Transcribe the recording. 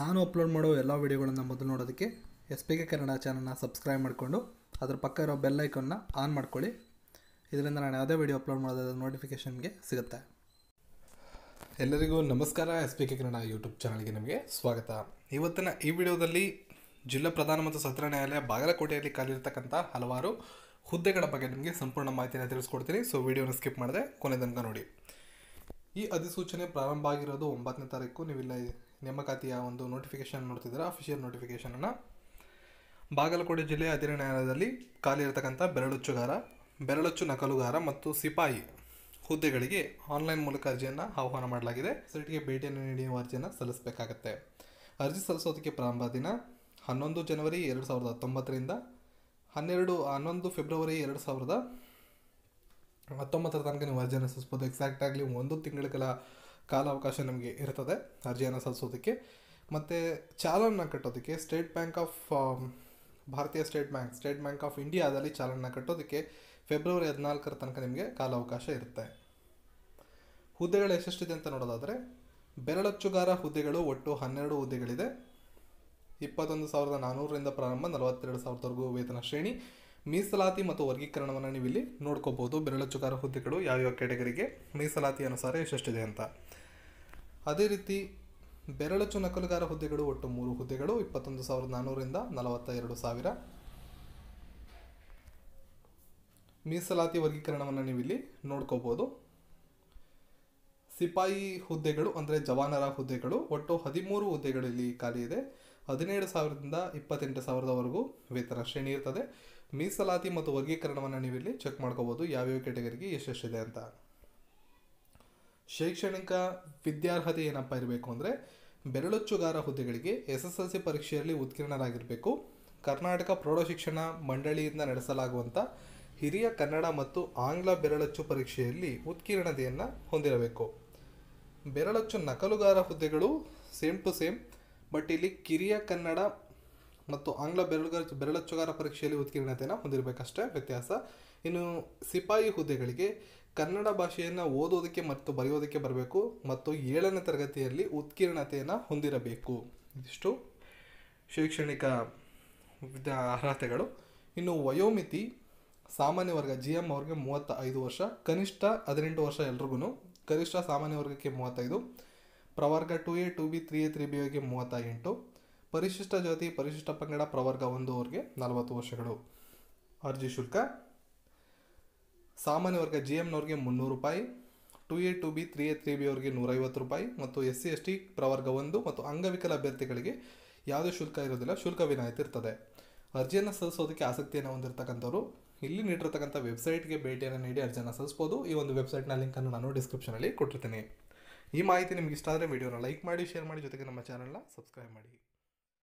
ನಾನು ಅಪ್ಲೋಡ್ ಮಾಡೋ ಎಲ್ಲ ವೀಡಿಯೋಗಳನ್ನು ಮೊದಲು ನೋಡೋದಕ್ಕೆ ಎಸ್ ಪಿ ಕೆ ಕನ್ನಡ ಚಾನಲ್ನ ಸಬ್ಸ್ಕ್ರೈಬ್ ಮಾಡಿಕೊಂಡು ಅದ್ರ ಪಕ್ಕ ಇರೋ ಬೆಲ್ ಐಕನ್ನ ಆನ್ ಮಾಡ್ಕೊಳ್ಳಿ. ಇದರಿಂದ ನಾನು ಯಾವುದೇ ವೀಡಿಯೋ ಅಪ್ಲೋಡ್ ಮಾಡೋದಾದ ನೋಟಿಫಿಕೇಷನ್ಗೆ ಸಿಗುತ್ತೆ. ಎಲ್ಲರಿಗೂ ನಮಸ್ಕಾರ S P K Kannada YouTube ಚಾನಲ್ಗೆ ನಿಮಗೆ ಸ್ವಾಗತ. ಇವತ್ತಿನ ಈ ವಿಡಿಯೋದಲ್ಲಿ ಜಿಲ್ಲಾ ಪ್ರಧಾನ ಮತ್ತು ಸತ್ರ ನ್ಯಾಯಾಲಯ ಬಾಗಲಕೋಟೆಯಲ್ಲಿ ಕಾಲಿರ್ತಕ್ಕಂಥ ಹಲವಾರು ಹುದ್ದೆಗಳ ಬಗ್ಗೆ ನಿಮಗೆ ಸಂಪೂರ್ಣ ಮಾಹಿತಿಯನ್ನು ತಿಳಿಸ್ಕೊಡ್ತೀನಿ. ಸೊ ವಿಡಿಯೋನ ಸ್ಕಿಪ್ ಮಾಡಿದೆ ಕೊನೆ ತನಕ ನೋಡಿ. ಈ ಅಧಿಸೂಚನೆ ಪ್ರಾರಂಭ ಆಗಿರೋದು ಒಂಬತ್ತನೇ ತಾರೀಕು. ನೀವಿಲ್ಲ ನೇಮಕಾತಿಯ ಒಂದು ನೋಟಿಫಿಕೇಶನ್ ನೋಡ್ತಿದ್ದೀರಾ? ಅಫಿಷಿಯಲ್ ನೋಟಿಫಿಕೇಶನನ್ನು ಬಾಗಲಕೋಟೆ ಜಿಲ್ಲೆಯ ಅಧೀನ ನ್ಯಾಯಾಲಯದಲ್ಲಿ ಖಾಲಿ ಇರತಕ್ಕಂಥ ಬೆರಳುಚ್ಚುಗಾರ, ಬೆರಳುಚ್ಚು ನಕಲುಗಾರ ಮತ್ತು ಸಿಪಾಯಿ ಹುದ್ದೆಗಳಿಗೆ ಆನ್ಲೈನ್ ಮೂಲಕ ಅರ್ಜಿಯನ್ನು ಆಹ್ವಾನ ಮಾಡಲಾಗಿದೆ. ಸೈಟ್ಗೆ ಭೇಟಿಯನ್ನು ನೀಡಿ ಅರ್ಜಿಯನ್ನು ಸಲ್ಲಿಸಬೇಕಾಗತ್ತೆ. ಅರ್ಜಿ ಸಲ್ಲಿಸೋದಕ್ಕೆ ಪ್ರಾರಂಭ ದಿನ ಹನ್ನೊಂದು ಜನವರಿ ಎರಡು ಸಾವಿರದ ಹತ್ತೊಂಬತ್ತರಿಂದ ಹನ್ನೆರಡು, ಹನ್ನೊಂದು ಫೆಬ್ರವರಿ ಎರಡು ಸಾವಿರದ ಹತ್ತೊಂಬತ್ತರ ತನಕ ನೀವು ಅರ್ಜಿಯನ್ನು ಸಲ್ಲಿಸ್ಬೋದು ಎಕ್ಸಾಕ್ಟಾಗಲಿ ಒಂದು ತಿಂಗಳ ಕಾಲಾವಕಾಶ ನಮಗೆ ಇರ್ತದೆ ಅರ್ಜಿಯನ್ನು ಸಲ್ಲಿಸೋದಕ್ಕೆ. ಮತ್ತು ಚಾಲನ್ನ ಕಟ್ಟೋದಕ್ಕೆ ಸ್ಟೇಟ್ ಬ್ಯಾಂಕ್ ಆಫ್ ಭಾರತೀಯ State Bank State Bank of ಇಂಡಿಯಾದಲ್ಲಿ ಚಾಲನ್ನ ಕಟ್ಟೋದಕ್ಕೆ ಫೆಬ್ರವರಿ ಹದಿನಾಲ್ಕರ ತನಕ ನಿಮಗೆ ಕಾಲಾವಕಾಶ ಇರುತ್ತೆ. ಹುದ್ದೆಗಳು ಎಷ್ಟೆಷ್ಟಿದೆ ಅಂತ ನೋಡೋದಾದರೆ, ಬೆರಳಚ್ಚುಗಾರ ಹುದ್ದೆಗಳು ಒಟ್ಟು ಹನ್ನೆರಡು ಹುದ್ದೆಗಳಿದೆ. ಇಪ್ಪತ್ತೊಂದು ಸಾವಿರದ ನಾನ್ನೂರರಿಂದ ಪ್ರಾರಂಭ, ನಲವತ್ತೆರಡು ಸಾವಿರದವರೆಗೂ ವೇತನ ಶ್ರೇಣಿ. ಮೀಸಲಾತಿ ಮತ್ತು ವರ್ಗೀಕರಣವನ್ನು ನೀವು ಇಲ್ಲಿ ನೋಡ್ಕೋಬಹುದು ಬೆರಳಚ್ಚುಗಾರ ಹುದ್ದೆಗಳು ಯಾವ್ಯಾವ ಕ್ಯಾಟಗರಿಗೆ ಮೀಸಲಾತಿ ಅನುಸಾರ ಎಷ್ಟೆಷ್ಟಿದೆ ಅಂತ. ಅದೇ ರೀತಿ ಬೆರಳಚ್ಚು ನಕಲುಗಾರ ಹುದ್ದೆಗಳು ಒಟ್ಟು ಮೂರು ಹುದ್ದೆಗಳು, ಇಪ್ಪತ್ತೊಂದು ಸಾವಿರದ ನಾನ್ನೂರರಿಂದ ನಲವತ್ತ ಎರಡು ಸಾವಿರ. ಮೀಸಲಾತಿ ವರ್ಗೀಕರಣವನ್ನು ನೀವು ಇಲ್ಲಿ ನೋಡ್ಕೋಬಹುದು ಸಿಪಾಯಿ ಹುದ್ದೆಗಳು ಅಂದರೆ ಜವಾನರ ಹುದ್ದೆಗಳು, ಒಟ್ಟು ಹದಿಮೂರು ಹುದ್ದೆಗಳು ಇಲ್ಲಿ ಖಾಲಿ ಇದೆ. ಹದಿನೇಳು ಸಾವಿರದಿಂದ ಇಪ್ಪತ್ತೆಂಟು ಸಾವಿರದವರೆಗೂ ವೇತನ ಶ್ರೇಣಿ ಇರ್ತದೆ. ಮೀಸಲಾತಿ ಮತ್ತು ವರ್ಗೀಕರಣವನ್ನು ನೀವು ಇಲ್ಲಿ ಚೆಕ್ ಮಾಡ್ಕೋಬಹುದು ಯಾವ್ಯಾವ ಕ್ಯಾಟಗರಿಗೆ ಎಷ್ಟೆಷ್ಟಿದೆ ಅಂತ. ಶೈಕ್ಷಣಿಕ ವಿದ್ಯಾರ್ಹತೆ ಏನಪ್ಪ ಇರಬೇಕು ಅಂದರೆ, ಬೆರಳೊಚ್ಚುಗಾರ ಹುದ್ದೆಗಳಿಗೆ ಎಸ್ ಎಸ್ ಎಲ್ ಸಿ ಪರೀಕ್ಷೆಯಲ್ಲಿ ಉತ್ತೀರ್ಣರಾಗಿರಬೇಕು. ಕರ್ನಾಟಕ ಪ್ರೌಢಶಿಕ್ಷಣ ಮಂಡಳಿಯಿಂದ ನಡೆಸಲಾಗುವಂಥ ಹಿರಿಯ ಕನ್ನಡ ಮತ್ತು ಆಂಗ್ಲ ಬೆರಳಚ್ಚು ಪರೀಕ್ಷೆಯಲ್ಲಿ ಉತ್ಕೀರ್ಣತೆಯನ್ನು ಹೊಂದಿರಬೇಕು. ಬೆರಳಚ್ಚು ನಕಲುಗಾರ ಹುದ್ದೆಗಳು ಸೇಮ್ ಟು ಸೇಮ್ ಬಟ್ ಇಲ್ಲಿ ಕಿರಿಯ ಕನ್ನಡ ಮತ್ತು ಆಂಗ್ಲ ಬೆರಳುಗಾರ ಬೆರಳಚ್ಚುಗಾರ ಪರೀಕ್ಷೆಯಲ್ಲಿ ಉತ್ತೀರ್ಣತೆಯನ್ನು ಹೊಂದಿರಬೇಕಷ್ಟೇ ವ್ಯತ್ಯಾಸ. ಇನ್ನು ಸಿಪಾಯಿ ಹುದ್ದೆಗಳಿಗೆ ಕನ್ನಡ ಭಾಷೆಯನ್ನು ಓದೋದಕ್ಕೆ ಮತ್ತು ಬರೆಯೋದಕ್ಕೆ ಬರಬೇಕು ಮತ್ತು ಏಳನೇ ತರಗತಿಯಲ್ಲಿ ಉತ್ಕೀರ್ಣತೆಯನ್ನು ಹೊಂದಿರಬೇಕು. ಇದಿಷ್ಟು ಶೈಕ್ಷಣಿಕ ಅರ್ಹತೆಗಳು. ಇನ್ನು ವಯೋಮಿತಿ, ಸಾಮಾನ್ಯ ವರ್ಗ ಜಿ ಎಂ ಅವ್ರಿಗೆ ಮೂವತ್ತ ಐದು ವರ್ಷ, ಕನಿಷ್ಠ ಹದಿನೆಂಟು ವರ್ಷ ಎಲ್ರಿಗೂ ಕನಿಷ್ಠ ಸಾಮಾನ್ಯ ವರ್ಗಕ್ಕೆ ಮೂವತ್ತೈದು ಪ್ರವರ್ಗ two A, two B, three A, three B ಅವರಿಗೆ ಮೂವತ್ತ ಎಂಟು ಪರಿಶಿಷ್ಟ ಜಾತಿ, ಪರಿಶಿಷ್ಟ ಪಂಗಡ, ಪ್ರವರ್ಗ ಒಂದು ಅವ್ರಿಗೆ ನಲವತ್ತು ವರ್ಷಗಳು. ಅರ್ಜಿ ಶುಲ್ಕ. ಸಾಮಾನ್ಯ ವರ್ಗ ಜಿ ಎಮ್ನವ್ರಿಗೆ ಮುನ್ನೂರು ರೂಪಾಯಿ. Two A, two B, three A, three B ಅವರಿಗೆ ನೂರೈವತ್ತು ರೂಪಾಯಿ. ಮತ್ತು ಎಸ್ ಸಿ, ಎಸ್ ಟಿ, ಪ್ರವರ್ಗ ಒಂದು ಮತ್ತು ಅಂಗವಿಕಲ ಅಭ್ಯರ್ಥಿಗಳಿಗೆ ಯಾವುದೇ ಶುಲ್ಕ ಇರೋದಿಲ್ಲ. ಶುಲ್ಕ ವಿನಾಯಿತಿ ಇರ್ತದೆ. ಅರ್ಜಿಯನ್ನು ಸಲ್ಲಿಸೋದಕ್ಕೆ ಆಸಕ್ತಿಯನ್ನು ಹೊಂದಿರತಕ್ಕಂಥವ್ರು, ಇಲ್ಲಿ ನೀಡಿರತಕ್ಕಂಥ ವೆಬ್ಸೈಟ್ಗೆ ಭೇಟಿಯನ್ನು ನೀಡಿ ಅರ್ಜಿಯನ್ನು ಸಲ್ಲಿಸ್ಬೋದು. ಈ ಒಂದು ವೆಬ್ಸೈಟ್ನ ಲಿಂಕನ್ನು ನಾನು ಡಿಸ್ಕ್ರಿಪ್ಷನಲ್ಲಿ ಕೊಟ್ಟಿರ್ತೀನಿ. ಈ ಮಾಹಿತಿ ನಿಮ್ಗೆ ಇಷ್ಟ ಆದರೆ ವಿಡಿಯೋನ ಲೈಕ್ ಮಾಡಿ ಶೇರ್ ಮಾಡಿ, ಜೊತೆಗೆ ನಮ್ಮ ಚಾನಲ್ನ ಸಬ್ಸ್ಕ್ರೈಬ್ ಮಾಡಿ.